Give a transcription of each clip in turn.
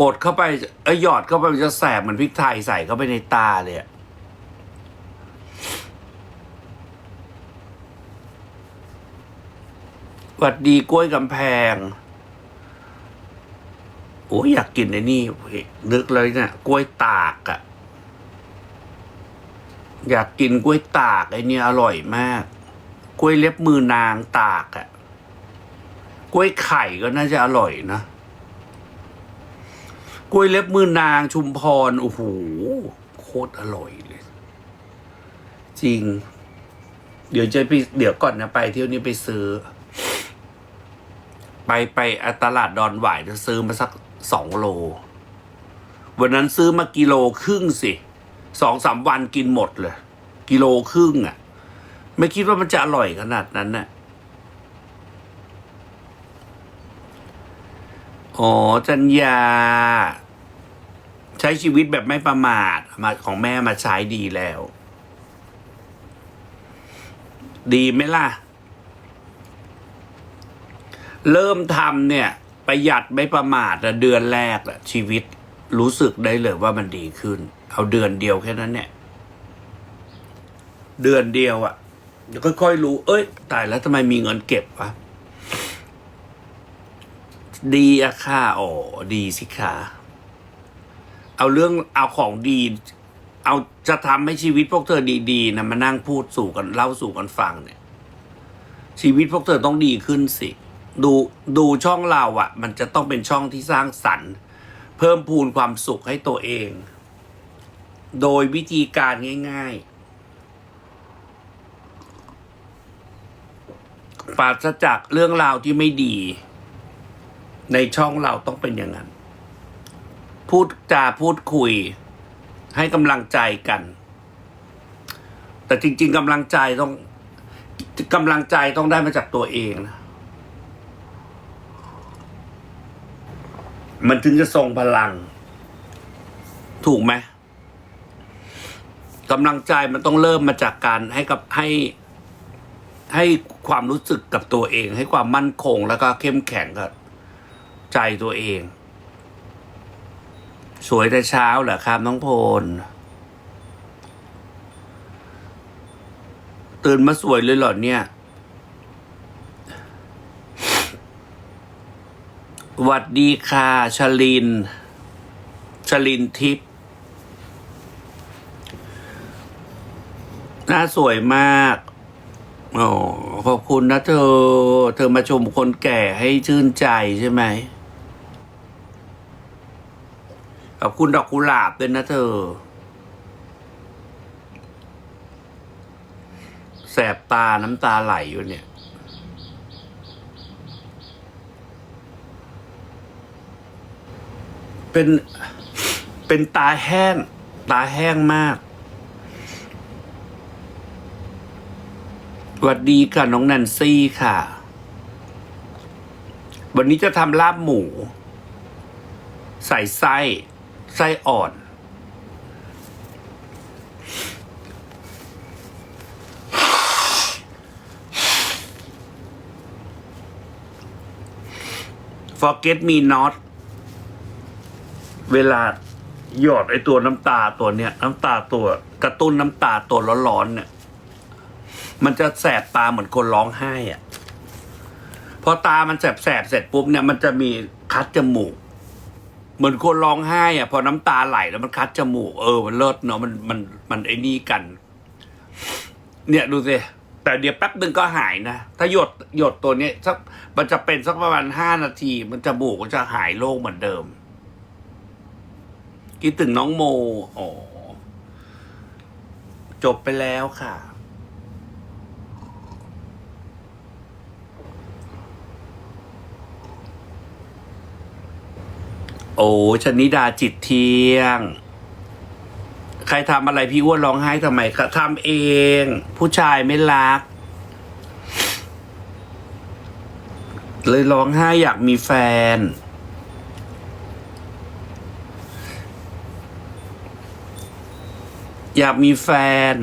กดเข้าไปเอ้ยหยอดเข้าไปมันจะแสบเหมือนพริกไทยใส่เข้าไปในตาเลยอะหวัดดีกล้วยกำแพง โอ้ยอยากกินไอ้นี่นึกเลยเนี่ยกล้วยตากอะอยากกินกล้วยตากไอ้นี่อร่อยมาก กล้วยเล็บมือนางตากอะกล้วยไข่ก็น่าจะอร่อยนะ กล้วยเล็บมือนางชุมพร โอ้โห โคตรอร่อยเลย จริง เดี๋ยวจะไปเดี๋ยวก่อนนะไปเที่ยวนี้ไปซื้อ ไปไปอะตลาดดอนหวายจะซื้อมาสักสองโล วันนั้นซื้อมากิโลครึ่งสิสองสามวันกินหมดเลย กิโลครึ่งอะ่ะ ไม่คิดว่ามันจะอร่อยขนาดนั้นน่ะ อ๋อจัญญา ใช้ชีวิตแบบไม่ประมาทมาของแม่มาใช้ดีแล้ว ดีไหมล่ะ เริ่มทำเนี่ย ประหยัดไม่ประมาทเดือนแรกอะชีวิตรู้สึกได้เลยว่ามันดีขึ้น เอาเดือนเดียวแค่นั้นเนี่ย เดือนเดียวอะเดี๋ยวค่อยๆรู้ เอ้ย ตายแล้วทำไมมีเงินเก็บวะ ดีอะค่ะอ๋อดีสิคะเอาเรื่องเอาของดี เอาจะทำให้ชีวิตพวกเธอดีๆนะมานั่งพูดสู่กันเล่าสู่กันฟังเนี่ย ชีวิตพวกเธอต้องดีขึ้นสิ ดูดูช่องเราอะ่ะ มันจะต้องเป็นช่องที่สร้างสรรค์ เพิ่มพูนความสุขให้ตัวเอง โดยวิธีการง่ายๆปราศจากเรื่องราวที่ไม่ดี ในช่องเราต้องเป็นอย่างนั้น พูดจาพูดคุย ให้กำลังใจกัน แต่จริง ๆกำลังใจต้องกำลังใจต้องได้มาจากตัวเองนะมันถึงจะทรงพลัง ถูกไหมกำลังใจมันต้องเริ่มมาจากการให้กับให้ให้ความรู้สึกกับตัวเอง ให้ความมั่นคงแล้วก็เข้มแข็งกับ ใจตัวเอง สวยแต่เช้าเหรอครับน้องพล ตื่นมาสวยเลยเหรอเนี่ย หวัดดีค่ะชลิน ชลินทิพย์หน้าสวยมากอ๋อขอบคุณนะเธอ เธอมาชมคนแก่ให้ชื่นใจใช่ไหม ขอบคุณดอกกุหลาบด้วยนะเธอ แสบตาน้ำตาไหลอยู่เนี่ย เป็น เป็นตาแห้ง ตาแห้งมากสวัสดีค่ะ น้องแนนซี่ค่ะ วันนี้จะทำลาบหมู ใส่ไส้ ไส้อ่อน forget me not เวลาหยอดไอตัวน้ำตาตัวเนี้ยน้ำตาตัว กระตุ้นน้ำตาตัวร้อนๆเนี่ย มันจะแสบตาเหมือนคนร้องไห้อะพอตามันแสบแสบๆเสร็จปุ๊บเนี่ยมันจะมีคัดจมูก เหมือนคนร้องไห้อะพอน้ำตาไหลแล้วมันคัดจมูกเออมันเลิศเนาะมันมันมันไอ้นี่กัน เนี่ยดูสิแต่เดี๋ยวแป๊บหนึ่งก็หายนะ ถ้าหยดหยดตัวเนี้ยสักมันจะเป็นสักประมาณห้านาที มันจมูกก็จะหายโล่งเหมือนเดิม คิดถึงน้องโม อ๋อ จบไปแล้วค่ะ โอ้ชนิดาจิตเที่ยง ใครทำอะไรพี่อ้วนร้องไห้ทำไมทำเอง ผู้ชายไม่รัก เลยร้องไห้อยากมีแฟน อยากมีแฟน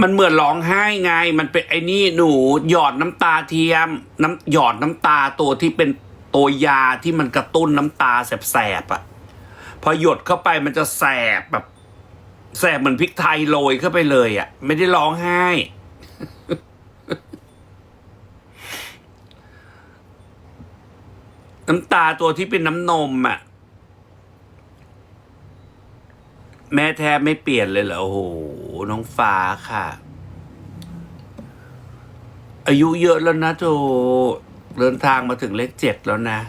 มันเหมือนร้องไห้ไง มันเป็นไอ้นี่หนู หยอดน้ำตาเทียม น้ำหยอดน้ำตาตัวที่เป็น ตัวยาที่มันกระตุ้นน้ำตาแสบๆอะ่ะ พอหยดเข้าไปมันจะแสบแบบแสบเหมือนพริกไทยโรยเข้าไปเลยอะ่ะ ไม่ได้ร้องไห้ น้ำตาตัวที่เป็นน้ำนมอะ่ะ แม่แทบไม่เปลี่ยนเลยเหรอโอ้โหน้องฟ้าค่ะ อายุเยอะแล้วนะโจ เดินทางมาถึงเลขเจ็ดแล้วนะ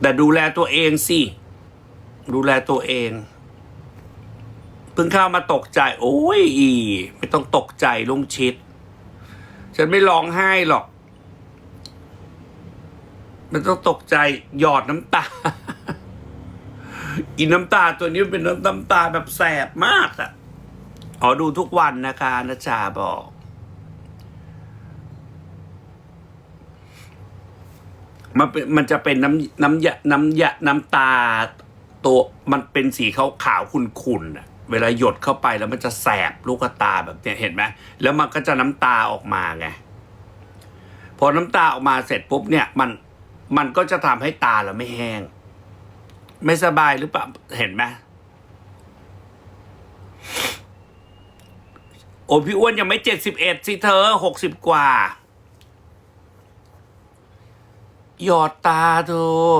แต่ดูแลตัวเองสิ ดูแลตัวเอง เพิ่งเข้ามาตกใจ โอ้ยอี ไม่ต้องตกใจลุงชิด ฉันไม่ร้องไห้หรอก มันต้องตกใจหยอดน้ำตากินน้ำตาตัวนี้เป็นน้ำตาแบบแสบมากอะอ๋อดูทุกวันนะคะนะชาบอก มันเป็นมันจะเป็นน้ำน้ำยาน้ำยาน้ำตาตัวมันเป็นสีขาวขาวขุ่นๆอะเวลาหยดเข้าไปแล้วมันจะแสบลูกตาแบบเนี้ยเห็นไหมแล้วมันก็จะน้ำตาออกมาไงพอน้ำตาออกมาเสร็จปุ๊บเนี่ยมันมันก็จะทำให้ตาเราไม่แห้ง ไม่สบายหรือเปล่าเห็นไหมโอ้พี่อ้วนยังไม่เจ็ดสิบเอ็ดสิเธอหกสิบกว่า หยอดตาเธอ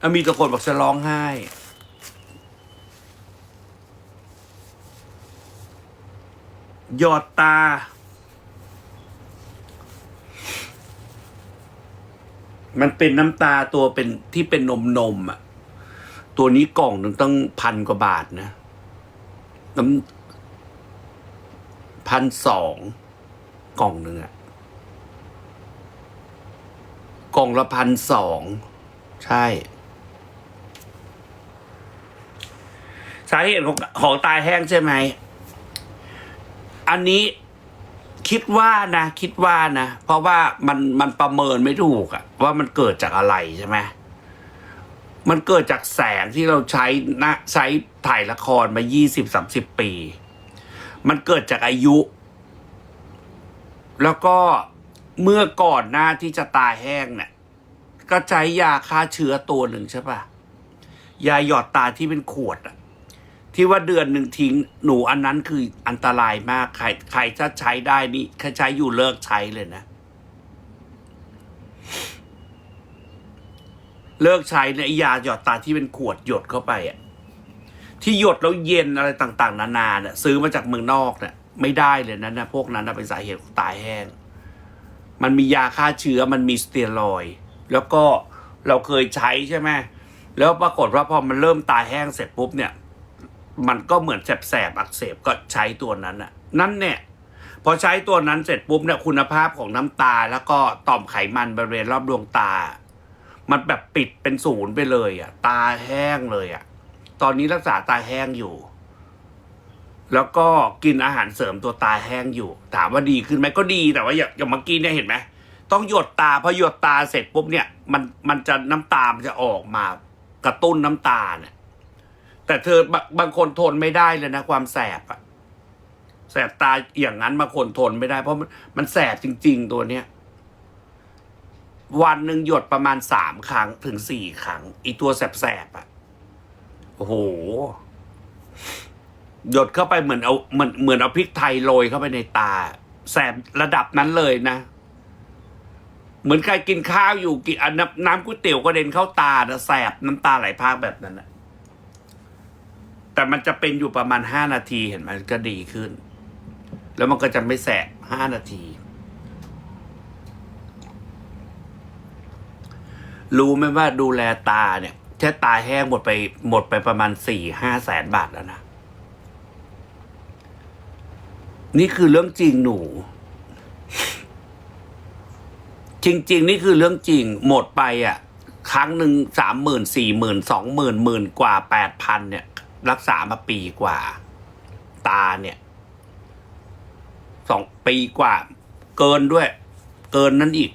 อะมีตะโกนบอกจะร้องไห้ หยอดตา มันเป็นน้ำตาตัวเป็นที่เป็นนมนมอะ ตัวนี้กล่องหนึ่งต้องพันกว่าบาทนะน้ำพันสองกล่องหนึ่งอะ ก ล่องละพันสองใช่ สาเหตุของของตายแห้งใช่ไหม อันนี้คิดว่านะคิดว่านะ เพราะว่ามันมันประเมินไม่ถูกอะว่ามันเกิดจากอะไรใช่ไหมมันเกิดจากแสงที่เราใช้นะใช้ถ่ายละครมายี่สิบสามสิบปี มันเกิดจากอายุ แล้วก็ เมื่อก่อนหน้าที่จะตายแห้งเนี่ยก็ใช้ยาฆ่าเชื้อตัวหนึ่งใช่ปะยาหยอดตาที่เป็นขวดอะที่ว่าเดือนหนึ่งทิ้งหนูอันนั้นคืออันตรายมาก ใครใครถ้าใช้ได้นี่ใครใช้อยู่เลิกใช้เลยนะ เลิกใช้เนี่ยยาหยอดตาที่เป็นขวดหยดเข้าไปอะที่หยดแล้วเย็นอะไรต่าง ๆ นานาเนี่ยซื้อมาจากเมืองนอกเนี่ยไม่ได้เลยนะนะพวกนั้นนะเป็นสาเหตุของตายแห้ง มันมียาฆ่าเชื้อมันมีสเตียรอยแล้วก็เราเคยใช้ใช่ไหมแล้วปรากฏว่าพอมันเริ่มตายแห้งเสร็จปุ๊บเนี่ย มันก็เหมือนแสบๆอักเสบก็ใช้ตัวนั้นน่ะนั่นเนี่ยพอใช้ตัวนั้นเสร็จปุ๊บเนี่ยคุณภาพของน้ำตาแล้วก็ต่อมไขมันบริเวณรอบดวงตา มันแบบปิดเป็นศูนย์ไปเลยอะ ตาแห้งเลยอะ ตอนนี้รักษาตาแห้งอยู่ แล้วก็กินอาหารเสริมตัวตาแห้งอยู่ ถามว่าดีขึ้นไหมก็ดีแต่ว่าอย่างอย่างเมื่อกี้เนี่ยเห็นไหมต้องหยดตาพอหยดตาเสร็จปุ๊บเนี่ยมันมันจะน้ำตามันจะออกมากระตุ้นน้ำตาเนี่ยแต่เธอบางบางคนทนไม่ได้เลยนะความแสบอะแสบตาอย่างนั้นบางคนทนไม่ได้ เพราะมันมันแสบจริง ๆ ตัวเนี้ยวันหนึ่งหยดประมาณสามครั้งถึงสี่ครั้งอีตัวแสบๆอะโอ้โห หยดเข้าไปเหมือนเอาเหมือนเหมือนเอาพริกไทยโรยเข้าไปในตา แสบระดับนั้นเลยนะ เหมือนใครกินข้าวอยู่กินน้ำน้ำก๋วยเตี๋ยวก็เด็นเข้าตานะแสบน้ำตาไหลพากแบบนั้นนะแต่มันจะเป็นอยู่ประมาณห้านาทีเห็นไหมมันก็ดีขึ้น แล้วมันก็จะไม่แสบห้านาที รู้ไหมว่าดูแลตาเนี่ยแค่ตาแห้งหมดไปหมดไปประมาณสี่ห้าแสนบาทแล้วนะ นี่คือเรื่องจริงหนู จริง ๆ นี่คือเรื่องจริง หมดไปอะ ครั้งหนึ่งสามหมื่นสี่หมื่นสองหมื่นหมื่นกว่าแปดพันเนี่ย รักษามาปีกว่า ตาเนี่ยสองปีกว่า เกินด้วย เกินนั้นอีก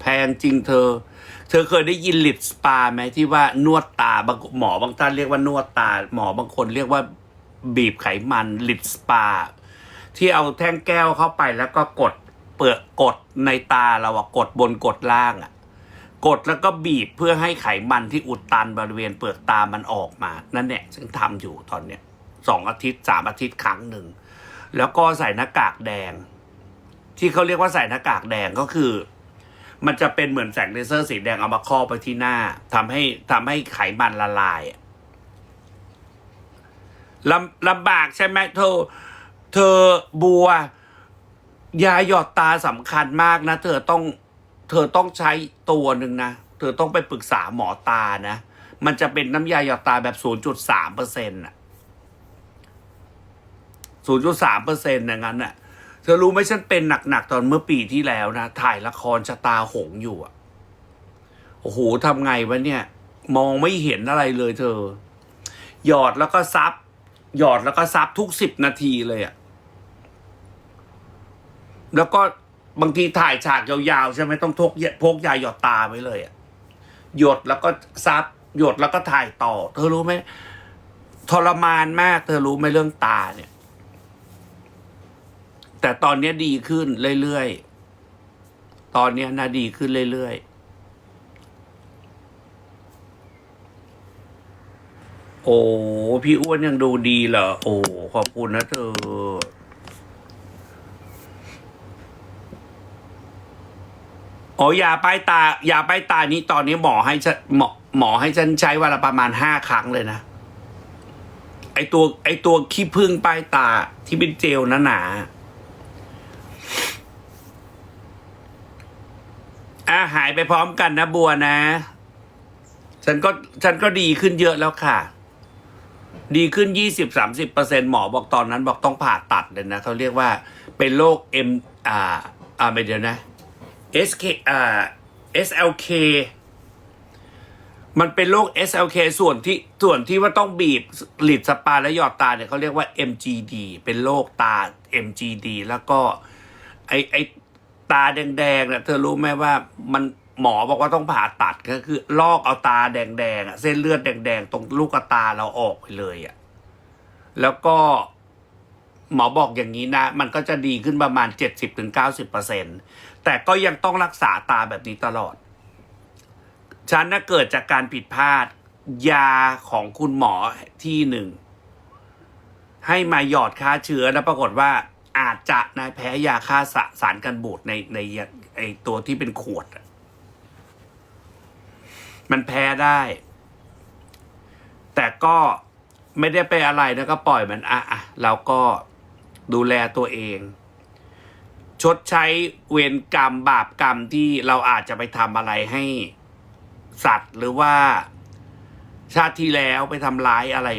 แพงจริงเธอ เธอเคยได้ยินลิดสปาไหมที่ว่านวดตาบางหมอบางท่านเรียกว่านวดตา หมอบางคนเรียกว่าบีบไขมันลิดสปา ที่เอาแท่งแก้วเข้าไปแล้วก็กดเปลือกกดในตาเราอะกดบนกดล่างอะกดแล้วก็บีบเพื่อให้ไขมันที่อุดตันบริเวณเปลือกตามันออกมานั่นแหละซึ่งทำอยู่ตอนเนี้ยสองอาทิตย์สามอาทิตย์ครั้งหนึ่ง แล้วก็ใส่หน้ากากแดง ที่เขาเรียกว่าใส่หน้ากากแดงก็คือ มันจะเป็นเหมือนแสงเลเซอร์สีแดงเอามาครอบไปที่หน้าทำให้ทำให้ไขมันละลายลำลำบากใช่ไหมเธอ เธอบัวยาหยอดตาสำคัญมากนะ เธอต้องเธอต้องใช้ตัวหนึ่งนะ เธอต้องไปปรึกษาหมอตานะ มันจะเป็นน้ำยาหยอดตาแบบ 0.3เปอร์เซ็นต์ะ0.3เปอร์เซ็นต์อย่างนั้นน่ะเธอรู้ไหมฉันเป็นหนักๆตอนเมื่อปีที่แล้วนะ ถ่ายละครชะตาหงอยู่อะโอ้โหทำไงวะเนี่ย มองไม่เห็นอะไรเลยเธอ หยอดแล้วก็ซับหยอดแล้วก็ซับทุกสิบนาทีเลยอะ แล้วก็บางทีถ่ายฉากยาวๆใช่ไหมต้องทกพกยาหยอดตาไว้เลยอะหยดแล้วก็ซับหยดแล้วก็ถ่ายต่อ เธอรู้ไหมทรมานมาก เธอรู้ไหมเรื่องตาเนี่ย แต่ตอนนี้ดีขึ้นเรื่อยๆตอนเนี้ยนะดีขึ้นเรื่อยๆโอ้พี่อ้วนยังดูดีเหรอโอ้ขอบคุณนะเธอ โอ๋อยาป้ายตายาป้ายตานี้ตอนนี้หมอให้ฉันหมอหมอให้ฉันใช้วันละประมาณห้าครั้งเลยนะ ไอตัว ไอตัวขี้ผึ้งป้ายตาที่เป็นเจลหนาหนาอะหายไปพร้อมกันนะบัวนะ ฉันก็ฉันก็ดีขึ้นเยอะแล้วค่ะ ดีขึ้นยี่สิบสามสิบเปอร์เซ็นหมอบอกตอนนั้นบอกต้องผ่าตัดเลยนะเขาเรียกว่าเป็นโรคเอ็มอ่า อ่าไม่เดี๋ยวนะ SK อ่า SLK มันเป็นโรค SLK ส่วนที่ส่วนที่ว่าต้องบีบหลิดสปาและหยอดตาเนี่ยเขาเรียกว่า MGD เป็นโรคตา MGD แล้วก็ไอไอตาแดงๆเนี่ยเธอรู้ไหมว่ามันหมอบอกว่าต้องผ่าตัดก็คือ ลอกเอาตาแดงๆอะเส้นเลือดแดงๆ ตรงลูกตาเราออกไปเลยอะแล้วก็หมอบอกอย่างนี้นะ มันก็จะดีขึ้นประมาณ 70-90% แต่ก็ยังต้องรักษาตาแบบนี้ตลอด ฉันน่ะเกิดจากการผิดพลาด ยาของคุณหมอที่หนึ่ง ให้มาหยอดฆ่าเชื้อแล้วปรากฏว่าอาจจะนายแพ้ยาฆ่าสสารกันบูดในในไอตัวที่เป็นขวด มันแพ้ได้ แต่ก็ไม่ได้ไปอะไรนะก็ปล่อยมันอะอะเราก็ดูแลตัวเอง ชดใช้เวรกรรมบาปกรรมที่เราอาจจะไปทำอะไรให้สัตว์หรือว่าชาติที่แล้วไปทำร้ายอะไร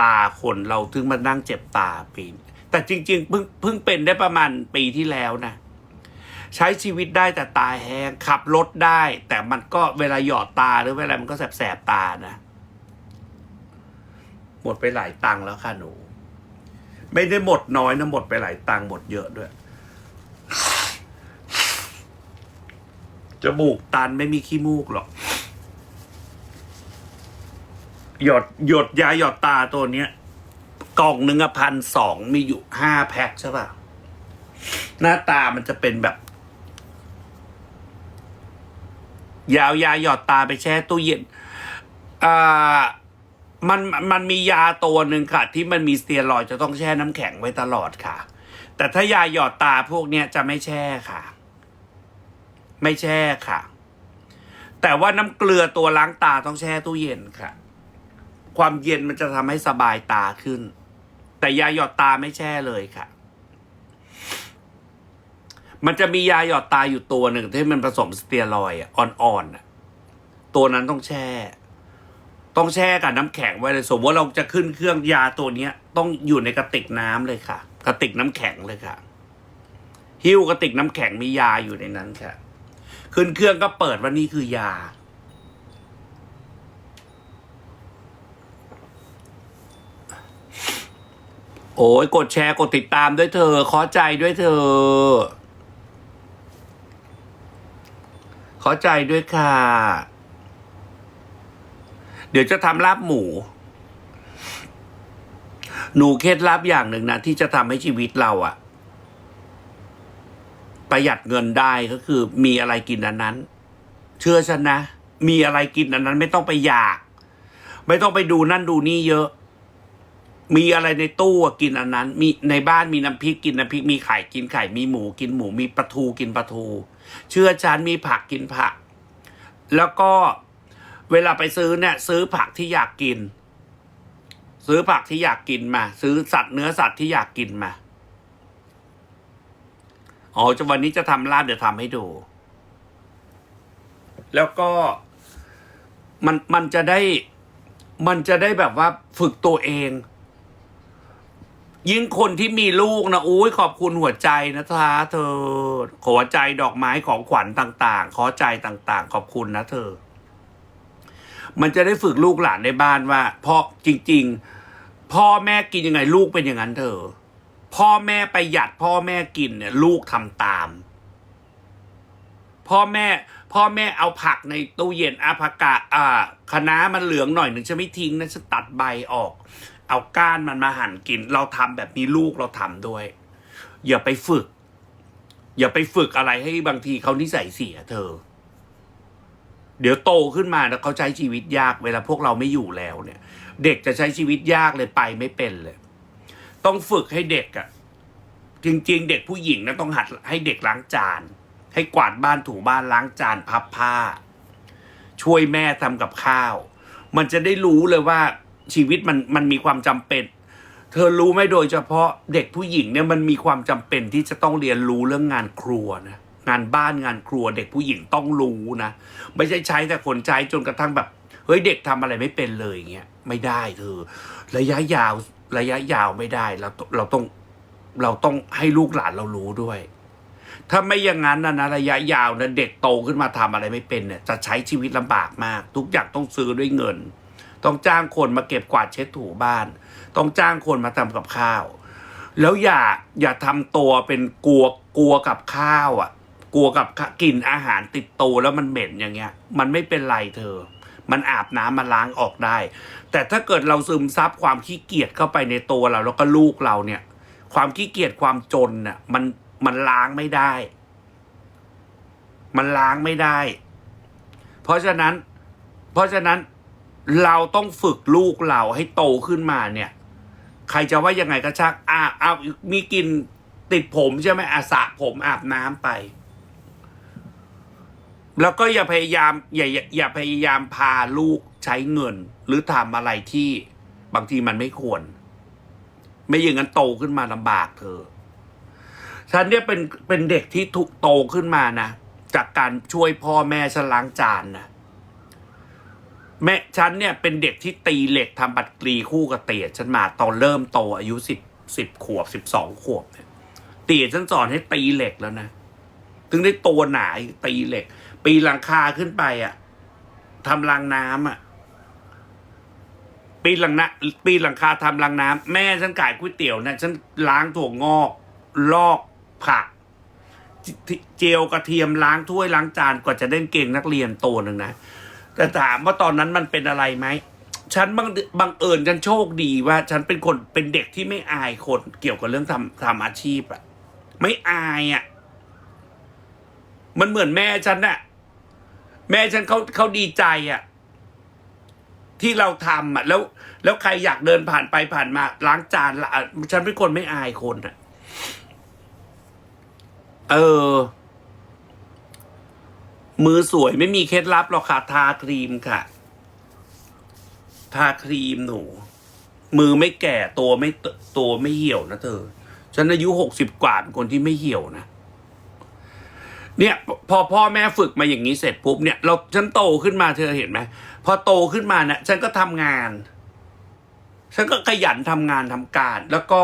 ตาคนเราถึงมานั่งเจ็บตาปีแต่จริงๆเพิ่งเพิ่งเป็นได้ประมาณปีที่แล้วนะ ใช้ชีวิตได้แต่ตาแห้งขับรถได้ แต่มันก็เวลาหยอดตาหรือเวลามันก็แสบๆตานะ หมดไปหลายตังค์แล้วค่ะหนู ไม่ได้หมดน้อยนะหมดไปหลายตังค์หมดเยอะด้วย จมูกตันไม่มีขี้มูกหรอก หยดหยดยาหยดตาตัวเนี้ย กล่องหนึ่งอะพันสองมีอยู่ห้าแพ็คใช่ป่ะ หน้าตามันจะเป็นแบบ ยาวยาหยอดตาไปแช่ตู้เย็นอ่ามันมันมียาตัวหนึ่งค่ะ ที่มันมีสเตียรอยจะต้องแช่น้ำแข็งไว้ตลอดค่ะ แต่ถ้ายาหยอดตาพวกเนี้ยจะไม่แช่ค่ะ ไม่แช่ค่ะ แต่ว่าน้ำเกลือตัวล้างตาต้องแช่ตู้เย็นค่ะ ความเย็นมันจะทำให้สบายตาขึ้น แต่ยาหยอดตาไม่แช่เลยค่ะ มันจะมียาหยอดตาอยู่ตัวหนึ่งที่มันผสมสเตียรอยอ่อนๆอะตัวนั้นต้องแช่ต้องแช่กับน้ำแข็งไว้เลย สมมติว่าเราจะขึ้นเครื่องยาตัวเนี้ย ต้องอยู่ในกระติกน้ำเลยค่ะ กระติกน้ำแข็งเลยค่ะ หิ้วกระติกน้ำแข็งมียาอยู่ในนั้นค่ะ ขึ้นเครื่องก็เปิดว่านี่คือยา โอ้ยกดแชร์กดติดตามด้วยเธอ ขอใจด้วยเธอ ขอใจด้วยค่ะ เดี๋ยวจะทำลาบหมู หนูเคล็ดลับอย่างหนึ่งนะ ที่จะทำให้ชีวิตเราอะ ประหยัดเงินได้ก็คือ มีอะไรกินอันนั้น เชื่อฉันนะ มีอะไรกินอันนั้น ไม่ต้องไปอยาก ไม่ต้องไปดูนั่นดูนี่เยอะ มีอะไรในตู้กินอันนั้น มีในบ้านมีน้ำพริกกินน้ำพริกมีไข่กินไข่มีหมูกินหมูมีปลาทูกินปลาทู เชื่อฉันมีผักกินผัก แล้วก็เวลาไปซื้อเนี่ย ซื้อผักที่อยากกิน ซื้อผักที่อยากกินมา ซื้อสัตว์เนื้อสัตว์ที่อยากกินมา อ๋อจะวันนี้จะทำลาบเดี๋ยวทำให้ดู แล้วก็มันมันจะได้มันจะได้แบบว่าฝึกตัวเอง ยิ่งคนที่มีลูกนะอุ้ยขอบคุณหัวใจนะทาเธอหัวใจดอกไม้ของขวัญต่าง ๆ ขอใจต่าง ๆ ขอบคุณนะเธอ มันจะได้ฝึกลูกหลานในบ้านว่าพราะจริง ๆ พ่อแม่กินยังไงลูกเป็นอย่างนั้นเธอ พ่อแม่ประหยัดพ่อแม่กินเนี่ย ลูกทำตาม พ่อแม่ พ่อแม่เอาผักในตู้เย็นอาผักกาดอ่าคะน้ามันเหลืองหน่อยหนึ่งฉันไม่ทิ้งนะฉันตัดใบออก เอาก้านมันมาหั่นกิน เราทำแบบนี้ลูกเราทำด้วย อย่าไปฝึก อย่าไปฝึกอะไรให้บางทีเขานิสัยเสียเธอ เดี๋ยวโตขึ้นมาแล้วเขาใช้ชีวิตยากเวลาพวกเราไม่อยู่แล้วเนี่ย เด็กจะใช้ชีวิตยากเลยไปไม่เป็นเลย ต้องฝึกให้เด็กอะ่ะจริง ๆ เด็กผู้หญิงนะต้องหัดให้เด็กล้างจาน ให้กวาดบ้านถูบ้านล้างจานพับผ้า ช่วยแม่ทำกับข้าว มันจะได้รู้เลยว่าชีวิตมันมันมีความจำเป็น เธอรู้ไหมโดยเฉพาะเด็กผู้หญิงเนี่ยมันมีความจำเป็นที่จะต้องเรียนรู้เรื่องงานครัวนะงานบ้านงานครัว เด็กผู้หญิงต้องรู้นะไม่ใช่ใช้แต่คนใช้จนกระทั่งแบบเฮ้ยเด็กทำอะไรไม่เป็นเลยเงี้ยไม่ได้เธอ ระยะยาว ระยะยาวไม่ได้เราเราต้องเราต้องให้ลูกหลานเรารู้ด้วย ถ้าไม่อย่างนั้นนะนะระยะยาวนะเด็กโตขึ้นมาทำอะไรไม่เป็นเนี่ยจะใช้ชีวิตลำบากมาก ทุกอย่างต้องซื้อด้วยเงิน ต้องจ้างคนมาเก็บกวาดเช็ดถูบ้าน ต้องจ้างคนมาทำกับข้าว แล้วอย่าอย่าทำตัวเป็นกลัวกลัวกับข้าวอะ กลัวกับกลิ่นอาหารติดตัวแล้วมันเหม็นอย่างเงี้ย มันไม่เป็นไรเธอ มันอาบน้ำมาล้างออกได้ แต่ถ้าเกิดเราซึมซับความขี้เกียจเข้าไปในตัวเรา แล้วก็ลูกเราเนี่ย ความขี้เกียจความจนน่ะมันมันล้างไม่ได้ มันล้างไม่ได้ เพราะฉะนั้น เพราะฉะนั้นเราต้องฝึกลูกเราให้โตขึ้นมาเนี่ย ใครจะว่ายังไงก็ช่างอ่าเอามีกินติดผมใช่ไหมอาสะผมอาบน้ำไป แล้วก็อย่าพยายามอย่าอย่าพยายามพาลูกใช้เงิน หรือทำอะไรที่บางทีมันไม่ควร ไม่อย่างนั้นโตขึ้นมาลำบากเธอ ฉันเนี่ยเป็นเป็นเด็กที่ถูกโตขึ้นมานะจากการช่วยพ่อแม่ฉันล้างจานนะแม่ฉันเนี่ยเป็นเด็กที่ตีเหล็กทำบัตรกรีคู่กับเตี๋ยฉันมาตอนเริ่มโตอายุสิบสิบขวบสิบสองขวบเนี่ยเตี๋ยฉันสอนให้ตีเหล็กแล้วนะถึงได้ตัวหนาตีเหล็ก ปีหลังคาขึ้นไปอะทำรางน้ำอะ ปีหลังนะปีหลังคาทำรางน้ำแม่ฉันขายก๋วยเตี๋ยวนะฉันล้างถั่วงอก ลอกผัก เจียวกระเทียมล้างถ้วยล้างจานกว่าจะได้เก่งนักเรียนโตหนึ่งนะแต่ถามว่าตอนนั้นมันเป็นอะไรไหมฉันบังบังเอิญฉันโชคดีว่า ฉันเป็นคนเป็นเด็กที่ไม่อายคนเกี่ยวกับเรื่องทำทำอาชีพอะไม่อายอะมันเหมือนแม่ฉันน่ะ แม่ฉันเขาเขาดีใจอะที่เราทำอะ แล้ว แล้วใครอยากเดินผ่านไปผ่านมา ล้างจานละฉันเป็นคนไม่อายคนอะเออ มือสวยไม่มีเคล็ดลับหรอกค่ะทาครีมค่ะ ทาครีมหนู มือไม่แก่ตัวไม่ตตัวไม่เหี่ยวนะเธอ ฉันอายุหกสิบกว่าเป็นคนที่ไม่เหี่ยวนะ เนี่ยพอพ่อแม่ฝึกมาอย่างนี้เสร็จปุ๊บเนี่ยเราฉันโตขึ้นมาเธอเห็นไหมพอโตขึ้นมาเนี่ยฉันก็ทำงาน ฉันก็ขยันทำงานทำการ แล้วก็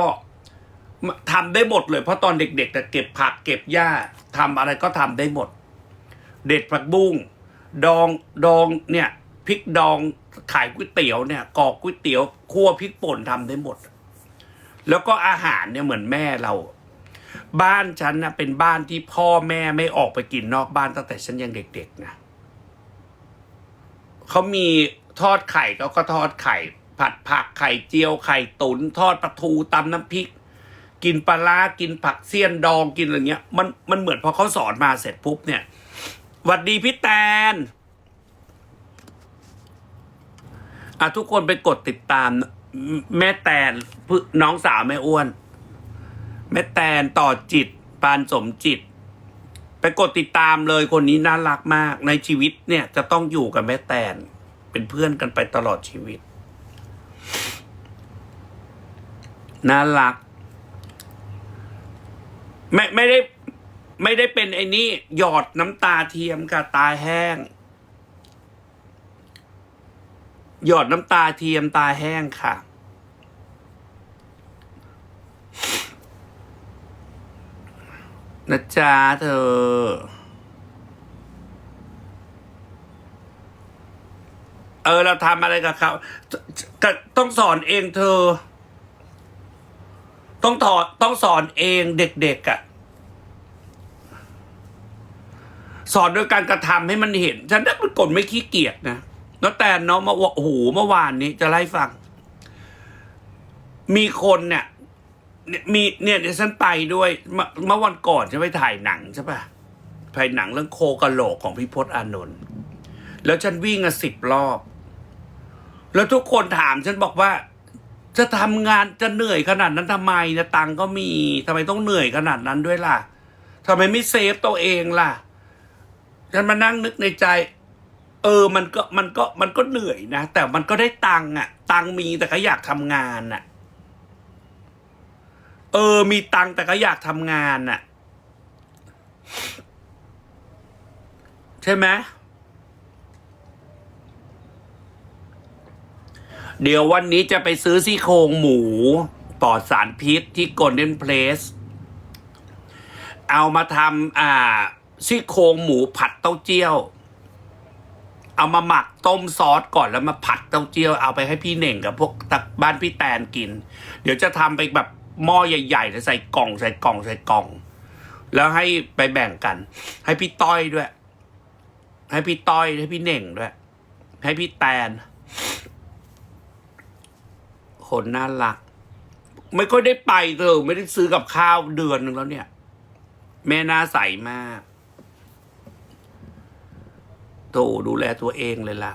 ทำได้หมดเลย เพราะตอนเด็กๆแต่เก็บผักเก็บหญ้าทำอะไรก็ทำได้หมด เด็ดผักบุ้งดองดองเนี่ยพริกดองขายก๋วยเตี๋ยวเนี่ยกอกก๋วยเตี๋ยวคั่วพริกป่นทำได้หมด แล้วก็อาหารเนี่ยเหมือนแม่เรา บ้านฉันนะเป็นบ้านที่พ่อแม่ไม่ออกไปกินนอกบ้านตั้งแต่ฉันยังเด็กๆนะเขามีทอดไข่เขาก็ทอดไข่ ผัดผักไข่เจียวไข่ตุนทอดปลาทูตำน้ำพริก กินปลาร้ากินผักเสี้ยนดองกินอะไรเงี้ย มันมันเหมือนพอเขาสอนมาเสร็จปุ๊บเนี่ยหวัดดีพี่แตนอะทุกคนไปกดติดตามแม่แตนพึ่น้องสาวแม่อ้วน แม่แตนต่อจิต ปานสมจิต ไปกดติดตามเลยคนนี้น่ารักมาก ในชีวิตเนี่ยจะต้องอยู่กับแม่แตน เป็นเพื่อนกันไปตลอดชีวิต น่ารัก ไม่ไม่ได้ ไม่ได้เป็นไอ้นี่ หยอดน้ำตาเทียมกับตาแห้ง หยอดน้ำตาเทียมตาแห้งค่ะ นะจ๊ะเธอ เออ เราทำอะไรกับเขาต้องสอนเองเธอ ต้องถอดต้องสอนเองเด็กๆอะ่ะ สอนโดยการกระทำให้มันเห็น ฉันน่ะเป็นคนไม่ขี้เกียจนะแล้วแต่เนาะมาว่าโอ้โหเมื่อวานนี้จะไล่ฟัง มีคนเนี่ย เนี่ยมีเนี่ยเดี๋ยวฉันไปด้วยเมื่อเมื่อวันก่อนฉันไปถ่ายหนังใช่ปะถ่ายหนังเรื่องโคกะโหลกของพี่พศอานนท์แล้วฉันวิ่งอะสิบรอบ แล้วทุกคนถามฉันบอกว่า จะทำงานจะเหนื่อยขนาดนั้นทำไมนะตังค์ก็มีทำไมต้องเหนื่อยขนาดนั้นด้วยล่ะทำไมไม่เซฟตัวเองล่ะ ฉันมานั่งนึกในใจ เออมันก็มันก็มันก็เหนื่อยนะ แต่มันก็ได้ตังค์อะ ตังค์มีแต่ก็อยากทำงานอะ เออ มีตังแต่ก็อยากทำงานอะ ใช่ไหมเดี๋ยววันนี้จะไปซื้อซี่โครงหมูปลอดสารพิษที่ Golden Place เอามาทำอ่าซี่โครงหมูผัดเต้าเจี้ยว เอามาหมักต้มซอสก่อนแล้วมาผัดเต้าเจี้ยว เอาไปให้พี่เหน่งกับพวกบ้านพี่แตนกิน เดี๋ยวจะทำไปแบบ หม้อใหญ่ๆแล้วใส่กล่องใส่กล่องใส่กล่อง แล้วให้ไปแบ่งกัน ให้พี่ต้อยด้วย ให้พี่ต้อยให้พี่เหน่งด้วย ให้พี่แตนคนน่ารัก ไม่ค่อยได้ไปเธอไม่ได้ซื้อกับข้าวเดือนหนึ่งแล้วเนี่ย แม่น่าใสมากโตดูแลตัวเองเลยล่ะ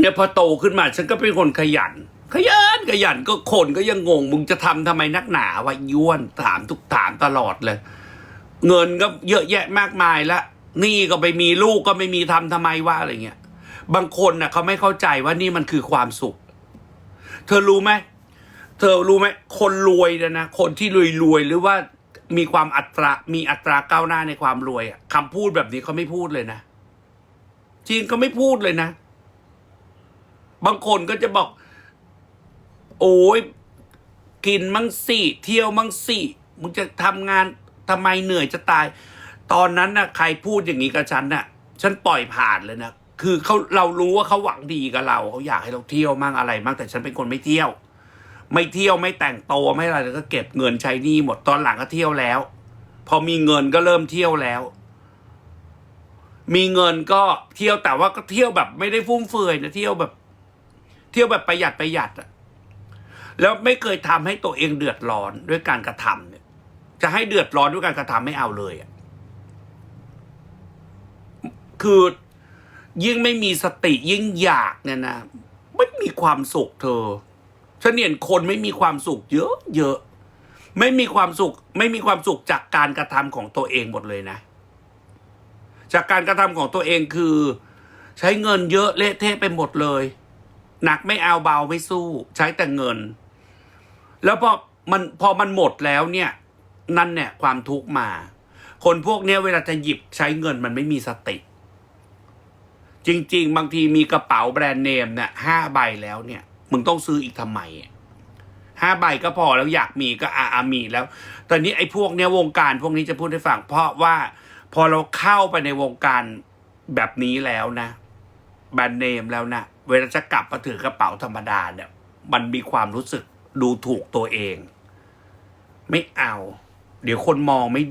เนี่ยพอโตขึ้นมา ฉันก็เป็นคนขยัน ขยันขยันก็คนก็ยังงง มึงจะทำทำไมนักหนาวะย้วนถามทุกถามตลอดเลย เงินก็เยอะแยะมากมายละนี่ก็ไปมีลูกก็ไม่มีทำทำไมวะอะไรเงี้ย บางคนน่ะเขาไม่เข้าใจว่านี่มันคือความสุข เธอรู้ไหมเธอรู้ไหมคนรวยนยนะคนที่รวยรวยหรือว่ามีความอัตรามีอัตราก้าวหน้าในความรวยอะคำพูดแบบนี้เขาไม่พูดเลยนะจริงเขาไม่พูดเลยนะ บางคนก็จะบอก โอ้ยกินมั่งสิเที่ยวมั่งสิมึงจะทำงานทำไมเหนื่อยจะตาย ตอนนั้นน่ะใครพูดอย่างนี้กับฉันน่ะ ฉันปล่อยผ่านเลยนะคือเขาเรารู้ว่าเขาหวังดีกับเราเขาอยากให้เราเที่ยวมั่งอะไรมั่งแต่ฉันเป็นคนไม่เที่ยว ไม่เที่ยวไม่แต่งโตวไม่อะไรแล้วก็เก็บเงินใช้หนี้หมดตอนหลังก็เที่ยวแล้ว พอมีเงินก็เริ่มเที่ยวแล้ว มีเงินก็เที่ยวแต่ว่าก็เที่ยวแบบไม่ได้ฟุ่มเฟือยนะเที่ยวแบบ เที่ยวแบบประหยัดประหยัดอะ แล้วไม่เคยทำให้ตัวเองเดือดร้อนด้วยการกระทำเนี่ย จะให้เดือดร้อนด้วยการกระทำไม่เอาเลยอะคือยิ่งไม่มีสติยิ่งอยากเนี่ยนะไม่มีความสุขเธอฉันเห็นคนไม่มีความสุขเยอะเยอะไม่มีความสุข ไม่มีความสุขจากการกระทำของตัวเองหมดเลยนะ จากการกระทำของตัวเองคือ ใช้เงินเยอะเละเทะไปหมดเลย หนักไม่เอาเบาไม่สู้ ใช้แต่เงิน แล้วพอมันพอมันหมดแล้วเนี่ย นั่นเนี่ยความทุกข์มา คนพวกเนี้ยเวลาจะหยิบใช้เงินมันไม่มีสติ จริง ๆ บางทีมีกระเป๋าแบรนด์เนมเนี่ยห้าใบแล้วเนี่ย มึงต้องซื้ออีกทำไมห้าใบก็พอแล้วอยากมีก็อาอามีแล้ว ตอนนี้ไอ้พวกเนี้ยวงการพวกนี้จะพูดให้ฟังเพราะว่าพอเราเข้าไปในวงการแบบนี้แล้วนะแบรนด์เนมแล้วนะเวลาจะกลับมาถือกระเป๋าธรรมดาเนี่ย มันมีความรู้สึก ดูถูกตัวเอง ไม่เอา เดี๋ยวคนมองไม่ดี